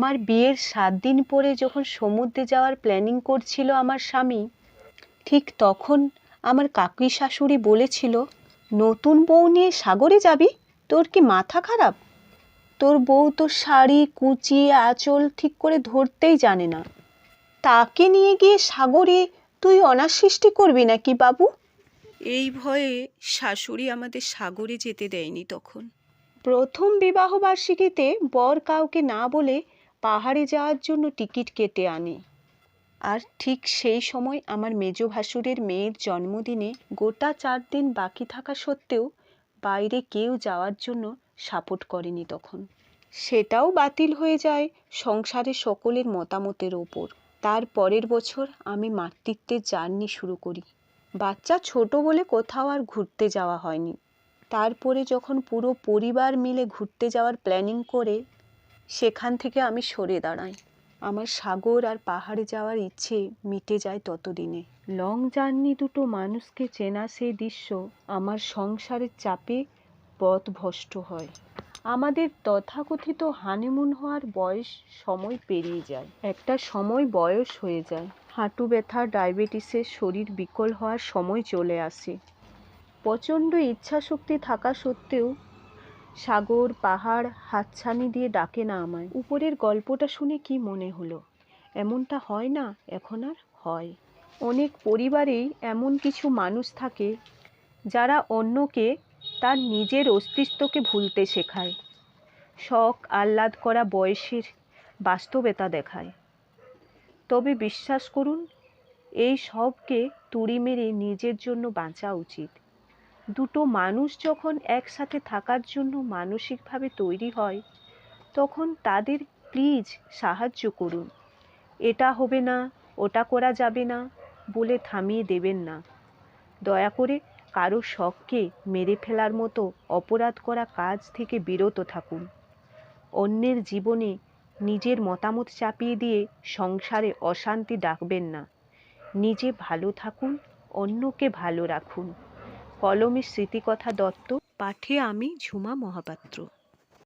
আমার বিয়ের সাত দিন পরে যখন সমুদ্রে যাওয়ার প্ল্যানিং করছিল আমার স্বামী ঠিক তখন আমার কাকি শাশুড়ি বলেছিল নতুন বউ নিয়ে সাগরে যাবি? তোর কি মাথা খারাপ? তোর বউ তো শাড়ি কুচি আঁচল ঠিক করে ধরতেই জানে না। তাকে নিয়ে গিয়ে সাগরে তুই অনার সৃষ্টি করবি নাকি বাবু? এই ভয়ে শাশুড়ি আমাদের সাগরে যেতে দেয়নি তখন। প্রথম বিবাহ বার্ষিকীতে বর কাউকে না বলে পাহাড়ে যাওয়ার জন্য টিকিট কেটে আনে। আর ঠিক সেই সময় আমার মেজ ভাসুরের মেয়ের জন্মদিনে গোটা চার দিন বাকি থাকা সত্ত্বেও বাইরে কেউ যাওয়ার জন্য সাপোর্ট করেনি তখন। সেটাও বাতিল হয়ে যায় সংসারে সকলের মতামতের ওপর। তার পরের বছর আমি মাতৃত্বের জার্নি শুরু করি। বাচ্চা ছোট বলে কোথাও আর ঘুরতে যাওয়া হয়নি। তারপরে যখন পুরো পরিবার মিলে ঘুরতে যাওয়ার প্ল্যানিং করে সেখান থেকে আমি সরে দাঁড়াই। আমার সাগর আর পাহাড়ে যাওয়ার ইচ্ছে মিটে যায় ততদিনে। লং জার্নি দুটো মানুষকে চেনা সেই দৃশ্য আমার সংসারের চাপে পথভ্রষ্ট হয়। আমাদের তথাকথিত হানিমুন হওয়ার বয়স সময় পেরিয়ে যায়। একটা সময় বয়স হয়ে যায়। হাঁটু ব্যথা, ডায়াবেটিসের শরীর বিকল হওয়ার সময় চলে আসে। প্রচণ্ড ইচ্ছাশক্তি থাকা সত্ত্বেও সাগর, পাহাড়, হাতছানি দিয়ে ডাকে না আমায়। উপরের গল্পটা শুনে কি মনে হলো? এমনটা হয় না, এখন আর হয়। অনেক পরিবারেই এমন কিছু মানুষ থাকে, যারা অন্যকে তার নিজের অস্তিত্বকে ভুলতে শেখায়। শখ, আহ্লাদ করা বয়সের বাস্তবতা দেখায়। তবে বিশ্বাস করুন, এই সবকে তুড়ি মেরে নিজের জন্য বাঁচা উচিত। দুটো মানুষ যখন একসাথে থাকার জন্য মানসিকভাবে তৈরি হয়, তখন তাদের প্লিজ সাহায্য করুন। এটা হবে না, ওটা করা যাবে না বলে থামিয়ে দেবেন না। দয়া করে কারও শখকে মেরে ফেলার মতো অপরাধ করা কাজ থেকে বিরত থাকুন। অন্যের জীবনে নিজের মতামত চাপিয়ে দিয়ে সংসারে অশান্তি ডাকবেন না। নিজে ভালো থাকুন, অন্যকে ভালো রাখুন। কলমের স্মৃতিকথা দত্ত পাঠে আমি ঝুমা মহাপাত্র।